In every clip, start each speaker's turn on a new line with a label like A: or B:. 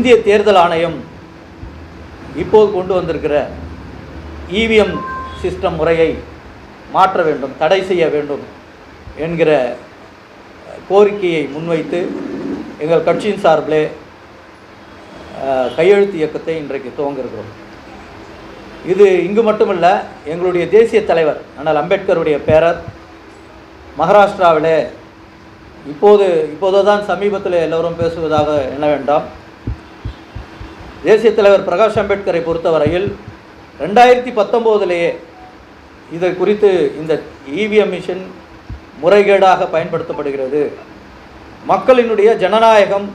A: இந்திய தேர்தல் ஆணையம் இப்போது கொண்டு வந்திருக்கிற இவிஎம் சிஸ்டம் முறையை மாற்ற வேண்டும் தடை செய்ய வேண்டும் என்கிற கோரிக்கையை முன்வைத்து எங்கள் கட்சியின் சார்பிலே கையெழுத்து இயக்கத்தை இன்றைக்கு துவங்கிருக்கிறோம் இது இங்கு மட்டுமல்ல எங்களுடைய தேசிய தலைவர் அண்ணல் அம்பேத்கருடைய பேரர் மகாராஷ்டிராவிலே இப்போது இப்போது தான் சமீபத்தில் எல்லோரும் பேசுவதாக எண்ண வேண்டாம். தேசிய தலைவர் பிரகாஷ் அம்பேத்கரை பொறுத்தவரையில் ரெண்டாயிரத்தி பத்தொம்போதுலேயே இதை குறித்து இந்த இவிஎம் மிஷின் முறைகேடாக பயன்படுத்தப்படுகிறது. மக்களினுடைய ஜனநாயகம்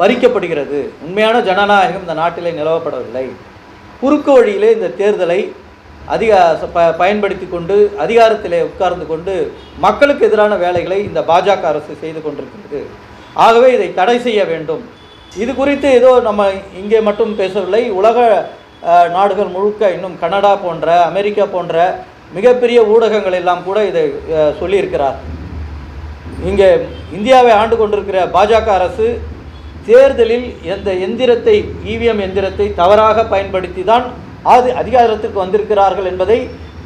A: பறிக்கப்படுகிறது. உண்மையான ஜனநாயகம் இந்த நாட்டிலே நிலவப்படவில்லை. குறுக்கு வழியிலே இந்த தேர்தலை அதிக ப பயன்படுத்தி கொண்டு அதிகாரத்திலே உட்கார்ந்து கொண்டு மக்களுக்கு எதிரான வேலைகளை இந்த பாஜக அரசு செய்து கொண்டிருக்கிறது. ஆகவே இதை தடை செய்ய வேண்டும். இது குறித்து ஏதோ நம்ம இங்கே மட்டும் பேசவில்லை. உலக நாடுகள் முழுக்க இன்னும் கனடா போன்ற அமெரிக்கா போன்ற மிகப்பெரிய ஊடகங்கள் எல்லாம் கூட இதை சொல்லியிருக்கிறார். இங்கே இந்தியாவை ஆண்டு கொண்டிருக்கிற பாஜக அரசு தேர்தலில் எந்த எந்திரத்தை இவிஎம் எந்திரத்தை தவறாக பயன்படுத்தி தான் அது அதிகாரத்திற்கு வந்திருக்கிறார்கள் என்பதை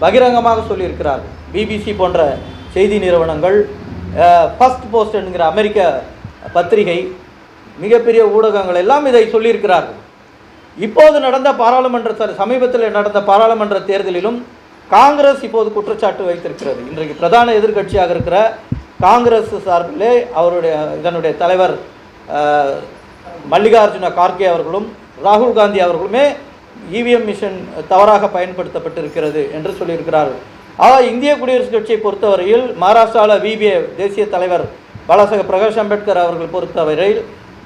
A: பகிரங்கமாக சொல்லியிருக்கிறார்கள் பிபிசி போன்ற செய்தி நிறுவனங்கள் ஃபஸ்ட் போஸ்ட் என்கிற அமெரிக்க பத்திரிகை மிகப்பெரிய ஊடகங்கள் எல்லாம் இதை சொல்லியிருக்கிறார்கள். இப்போது நடந்த பாராளுமன்ற சமீபத்தில் நடந்த பாராளுமன்ற தேர்தலிலும் காங்கிரஸ் இப்போது குற்றச்சாட்டு வைத்திருக்கிறது. இன்றைக்கு பிரதான எதிர்க்கட்சியாக இருக்கிற காங்கிரஸ் சார்பிலே அவருடைய இதனுடைய தலைவர் மல்லிகார்ஜுன கார்கே அவர்களும் ராகுல் காந்தி அவர்களுமே இவிஎம் மிஷன் தவறாக பயன்படுத்தப்பட்டிருக்கிறது என்று சொல்லியிருக்கிறார்கள். ஆனால் இந்திய குடியரசுக் கட்சியை பொறுத்தவரையில் மகாராஷ்டிராவில் விபிஏ தேசிய தலைவர் பாலாசக பிரகாஷ் அம்பேத்கர் அவர்கள் பொறுத்தவரையில்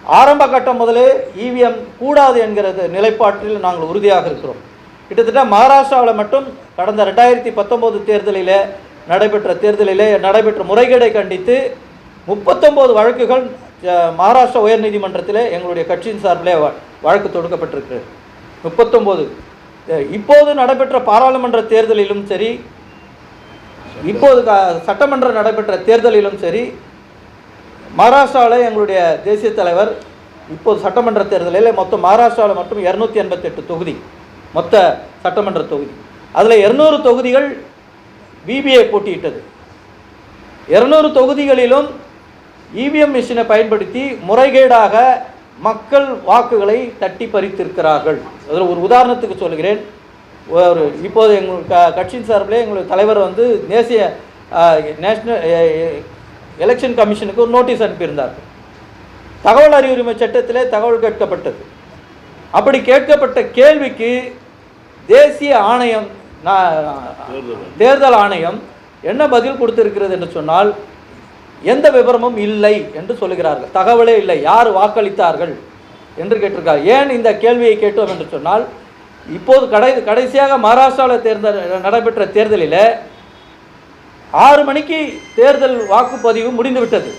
A: ஆரம்ப கட்டம் முதலே இவிஎம் கூடாது என்கிறது நிலைப்பாட்டில் நாங்கள் உறுதியாக இருக்கிறோம். கிட்டத்தட்ட மகாராஷ்டிராவில் மட்டும் கடந்த ரெண்டாயிரத்தி பத்தொம்போது தேர்தலிலே நடைபெற்ற தேர்தலிலே நடைபெற்ற முறைகேடை கண்டித்து முப்பத்தொம்போது வழக்குகள் மகாராஷ்டிரா உயர்நீதிமன்றத்தில் எங்களுடைய கட்சியின் சார்பிலே வ- வழக்கு தொடுக்கப்பட்டிருக்கு முப்பத்தொம்போது. இப்போது நடைபெற்ற பாராளுமன்ற தேர்தலிலும் சரி இப்போது சட்டமன்றம் சட்டமன்ற நடைபெற்ற தேர்தலிலும் சரி மகாராஷ்டிராவில் எங்களுடைய தேசிய தலைவர் இப்போது சட்டமன்ற தேர்தலில் மொத்தம் மகாராஷ்டிராவில் மட்டும் இரநூத்தி எண்பத்தெட்டு தொகுதி மொத்த சட்டமன்ற தொகுதி. அதில் இருநூறு தொகுதிகள் பிபிஐ போட்டியிட்டது. இரநூறு தொகுதிகளிலும் இவிஎம் மிஷினை பயன்படுத்தி முறைகேடாக மக்கள் வாக்குகளை தட்டி பறித்திருக்கிறார்கள். அதில் ஒரு உதாரணத்துக்கு சொல்கிறேன் ஒரு இப்போது எங்கள் க கட்சியின் சார்பில் எங்களுடைய தலைவர் வந்து தேசிய நேஷ்னல் எலெக்ஷன் கமிஷனுக்கு ஒரு நோட்டீஸ் அனுப்பியிருந்தார். தகவல் அறிவுரிமை சட்டத்திலே தகவல் கேட்கப்பட்டது. அப்படி கேட்கப்பட்ட கேள்விக்கு தேசிய ஆணையம் தேர்தல். ஆணையம் என்ன பதில் கொடுத்திருக்கிறது என்று சொன்னால் எந்த விவரமும் இல்லை என்று சொல்லுகிறார்கள். தகவலே இல்லை. யார் வாக்களித்தார்கள் என்று கேட்டிருக்கார். ஏன் இந்த கேள்வியை கேட்டோம் என்று சொன்னால் இப்போது கடை கடைசியாக மகாராஷ்டிராவில் தேர்தல் நடைபெற்ற தேர்தலில் ஆறு மணிக்கு தேர்தல் வாக்குப்பதிவு முடிந்துவிட்டது.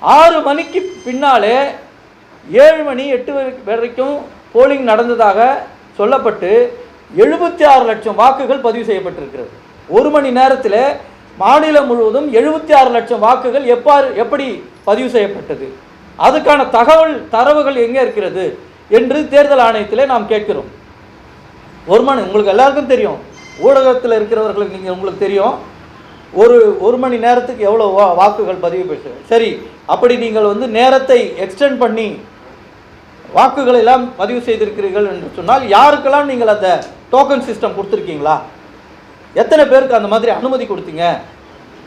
A: ஆறு மணிக்கு பின்னாலே ஏழு மணி எட்டு வரைக்கும் போலிங் நடந்ததாக சொல்லப்பட்டு எழுபத்தி ஆறு லட்சம் வாக்குகள் பதிவு செய்யப்பட்டிருக்கிறது. ஒரு மணி நேரத்தில் மாநிலம் முழுவதும் எழுபத்தி ஆறு லட்சம் வாக்குகள் எப்பாறு எப்படி பதிவு செய்யப்பட்டது? அதுக்கான தகவல் தரவுகள் எங்கே இருக்கிறது என்று தேர்தல் ஆணையத்தில் நாம் கேட்கிறோம். ஒரு மணி உங்களுக்கு எல்லாருக்கும் தெரியும். ஊடகத்தில் இருக்கிறவர்களுக்கு நீங்கள் உங்களுக்கு தெரியும். ஒரு ஒரு மணி நேரத்துக்கு எவ்வளோ வா வாக்குகள் பதிவு பெற்று சரி அப்படி நீங்கள் வந்து நேரத்தை எக்ஸ்டெண்ட் பண்ணி வாக்குகளை எல்லாம் பதிவு செய்திருக்கிறீர்கள் என்று சொன்னால் யாருக்கெல்லாம் நீங்கள் அந்த டோக்கன் சிஸ்டம் கொடுத்துருக்கீங்களா? எத்தனை பேருக்கு அந்த மாதிரி அனுமதி கொடுத்தீங்க?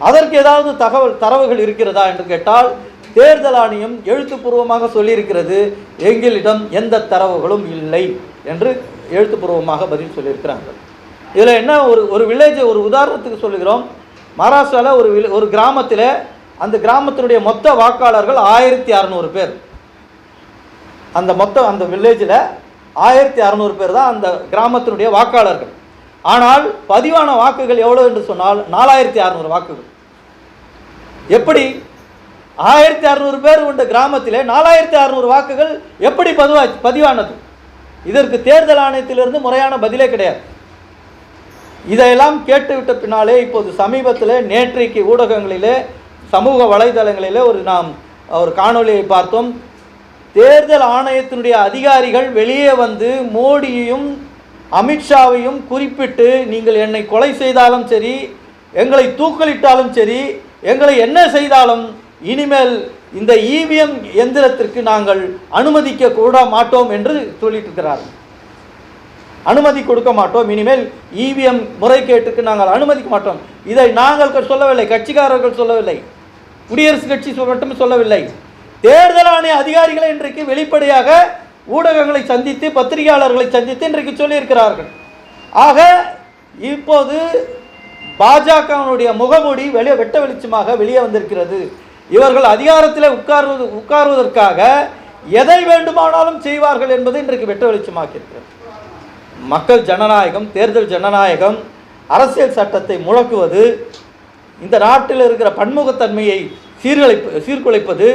A: அதற்கு ஏதாவது தகவல் தரவுகள் இருக்கிறதா என்று கேட்டால் தேர்தல் ஆணையம் எழுத்துப்பூர்வமாக சொல்லியிருக்கிறது எங்களிடம் எந்த தரவுகளும் இல்லை என்று எழுத்துப்பூர்வமாக பதில் சொல்லியிருக்கிறார்கள் இதில் என்ன ஒரு ஒரு வில்லேஜை ஒரு உதாரணத்துக்கு சொல்லுகிறோம். மகாராஷ்டிராவில் ஒரு வில் ஒரு கிராமத்தில் அந்த கிராமத்தினுடைய மொத்த வாக்காளர்கள் ஆயிரத்தி அறநூறு பேர். அந்த மொத்தம் அந்த வில்லேஜில் ஆயிரத்தி அறநூறு பேர் தான் அந்த கிராமத்தினுடைய வாக்காளர்கள். ஆனால் பதிவான வாக்குகள் எவ்வளோ என்று சொன்னால் நாலாயிரத்தி அறநூறு வாக்குகள். எப்படி? ஆயிரத்தி அறநூறு பேர் கொண்ட கிராமத்திலே நாலாயிரத்தி அறநூறு வாக்குகள் எப்படி பதிவா பதிவானது? இதற்கு தேர்தல் ஆணையத்திலிருந்து முறையான பதிலே கிடையாது. இதையெல்லாம் கேட்டுவிட்ட பின்னாலே இப்போது சமீபத்தில் நேற்றைக்கு ஊடகங்களிலே சமூக வலைதளங்களிலே ஒரு நாம் ஒரு காணொளியை பார்த்தோம். தேர்தல் ஆணையத்தினுடைய அதிகாரிகள் வெளியே வந்து மோடியையும் அமித்ஷாவையும் குறிப்பிட்டு நீங்கள் என்னை கொலை செய்தாலும் சரி எங்களை தூக்கலிட்டாலும் சரி எங்களை என்ன செய்தாலும் இனிமேல் இந்த இவிஎம் எந்திரத்திற்கு நாங்கள் அனுமதிக்க கூட மாட்டோம் என்று சொல்லிட்டு இருக்கிறார்கள் அனுமதி கொடுக்க மாட்டோம். இனிமேல் இவிஎம் முறைகேட்டுக்கு நாங்கள் அனுமதிக்க மாட்டோம். இதை நாங்கள் சொல்லவில்லை. கட்சிக்காரர்கள் சொல்லவில்லை. குடியரசுக் கட்சி மட்டும் சொல்லவில்லை. தேர்தல் ஆணைய அதிகாரிகளை இன்றைக்கு வெளிப்படையாக ஊடகங்களை சந்தித்து பத்திரிகையாளர்களை சந்தித்து இன்றைக்கு சொல்லியிருக்கிறார்கள். ஆக இப்போது பாஜகவினுடைய முகமூடி வெளியே வெட்ட வெளிச்சமாக வெளியே வந்திருக்கிறது. இவர்கள் அதிகாரத்தில் உட்கார்வது உட்கார்வதற்காக எதை வேண்டுமானாலும் செய்வார்கள் என்பது இன்றைக்கு வெட்ட வெளிச்சமாக இருக்கிறது மக்கள் ஜனநாயகம் தேர்தல் ஜனநாயகம் அரசியல் சட்டத்தை முழக்குவது இந்த நாட்டில் இருக்கிற பன்முகத்தன்மையை சீர்குலைப்பு சீர்குலைப்பது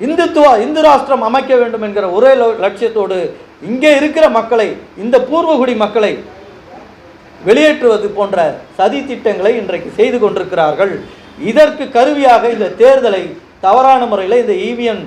A: இந்துத்துவ இந்து ராஷ்டிரம் அமைக்க வேண்டும் என்கிற ஒரே லட்சியத்தோடு இங்கே இருக்கிற மக்களை இந்த பூர்வகுடி மக்களை வெளியேற்றுவது போன்ற சதி திட்டங்களை இன்றைக்கு செய்து கொண்டிருக்கிறார்கள். இதற்கு கருவியாக இந்த தேர்தலை தவறான முறையில் இந்த ஈவியன்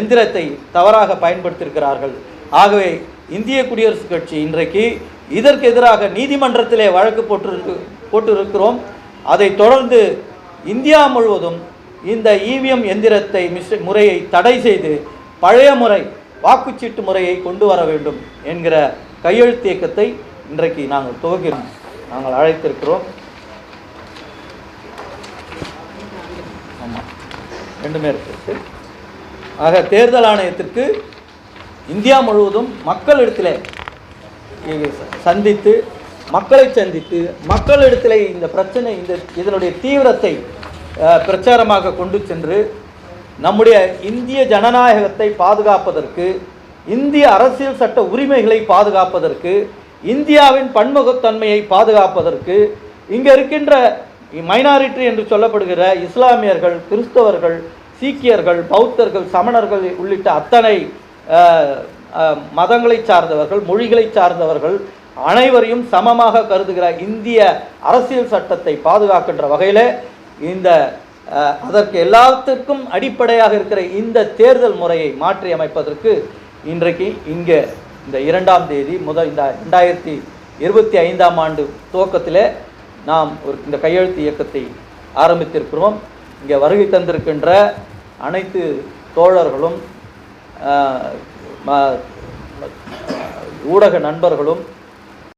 A: எந்திரத்தை தவறாக பயன்படுத்தியிருக்கிறார்கள். ஆகவே இந்திய குடியரசுக் கட்சி இன்றைக்கு இதற்கு எதிராக நீதிமன்றத்திலே வழக்கு போட்டிருக்கு போட்டிருக்கிறோம். அதை தொடர்ந்து இந்தியா முழுவதும் இந்த இவிஎம் எந்திரத்தை மிஸ் முறையை தடை செய்து பழைய முறை வாக்குச்சீட்டு முறையை கொண்டு வர வேண்டும் என்கிற கையெழுத்து இயக்கத்தை இன்றைக்கு நாங்கள் துவக்கிறோம். நாங்கள் அழைத்திருக்கிறோம். ஆமாம் ரெண்டுமே இருக்கு. ஆக தேர்தல் ஆணையத்திற்கு இந்தியா முழுவதும் மக்களிடத்தில் சந்தித்து மக்களை சந்தித்து மக்களிடத்தில் இந்த பிரச்சனை இந்த இதனுடைய தீவிரத்தை பிரச்சாரமாக கொண்டு சென்று நம்முடைய இந்திய ஜனநாயகத்தை பாதுகாப்பதற்கு இந்திய அரசியல் சட்ட உரிமைகளை பாதுகாப்பதற்கு இந்தியாவின் பன்முகத்தன்மையை பாதுகாப்பதற்கு இங்கே இருக்கின்ற மைனாரிட்டி என்று சொல்லப்படுகிற இஸ்லாமியர்கள் கிறிஸ்தவர்கள் சீக்கியர்கள் பௌத்தர்கள் சமணர்கள் உள்ளிட்ட அத்தனை மதங்களை சார்ந்தவர்கள் மொழிகளை சார்ந்தவர்கள் அனைவரையும் சமமாக கருதுகிற இந்திய அரசியல் சட்டத்தை பாதுகாக்கின்ற வகையில் இந்த அதற்கு எல்லாத்திற்கும் அடிப்படையாக இருக்கிற இந்த தேர்தல் முறையை மாற்றி அமைப்பதற்கு இன்றைக்கு இங்கே இந்த இரண்டாம் தேதி முதல் இந்த ரெண்டாயிரத்தி இருபத்தி ஐந்தாம் ஆண்டு துவக்கத்திலே நாம் ஒரு இந்த கையெழுத்து இயக்கத்தை ஆரம்பித்திருக்கிறோம். இங்கே வருகை தந்திருக்கின்ற அனைத்து தோழர்களும் ஊடக நண்பர்களும்